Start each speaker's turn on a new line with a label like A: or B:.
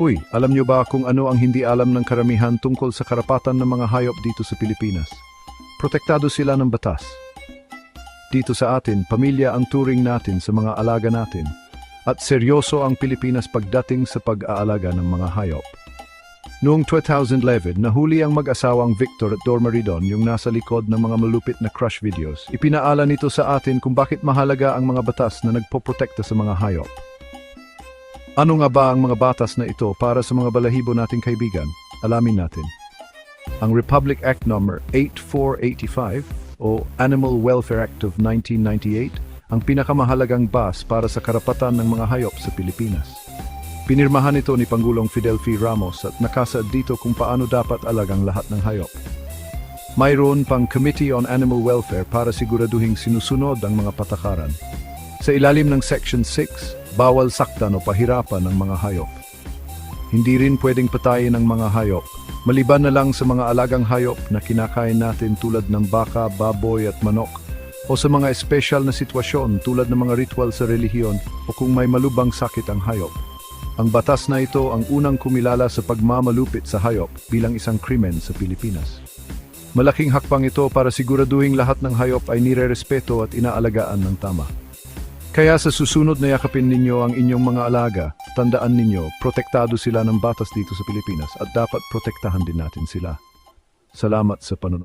A: Uy, alam nyo ba kung ano ang hindi alam ng karamihan tungkol sa karapatan ng mga hayop dito sa Pilipinas? Protektado sila ng batas. Dito sa atin, pamilya ang turing natin sa mga alaga natin. At seryoso ang Pilipinas pagdating sa pag-aalaga ng mga hayop. Noong 2011, nahuli ang mag-asawang Victor at Dor Maridon yung nasa likod ng mga malupit na crush videos. Ipinaala nito sa atin kung bakit mahalaga ang mga batas na nagpoprotekta sa mga hayop. Ano nga ba ang mga batas na ito para sa mga balahibo nating kaibigan? Alamin natin. Ang Republic Act No. 8485 o Animal Welfare Act of 1998 ang pinakamahalagang bas para sa karapatan ng mga hayop sa Pilipinas. Pinirmahan ito ni Pangulong Fidel F. Ramos at nakasaad dito kung paano dapat alagang lahat ng hayop. Mayroon pang Committee on Animal Welfare para siguraduhing sinusunod ang mga patakaran. Sa ilalim ng Section 6, bawal saktan o pahirapan ng mga hayop. Hindi rin pwedeng patayin ang mga hayop, maliban na lang sa mga alagang hayop na kinakain natin tulad ng baka, baboy at manok, o sa mga espesyal na sitwasyon tulad ng mga ritual sa relihiyon o kung may malubang sakit ang hayop. Ang batas na ito ang unang kumilala sa pagmamalupit sa hayop bilang isang krimen sa Pilipinas. Malaking hakbang ito para siguraduhing lahat ng hayop ay nire-respeto at inaalagaan ng tama. Kaya sa susunod na yakapin ninyo ang inyong mga alaga, tandaan ninyo, protektado sila ng batas dito sa Pilipinas at dapat protektahan din natin sila. Salamat sa panonood.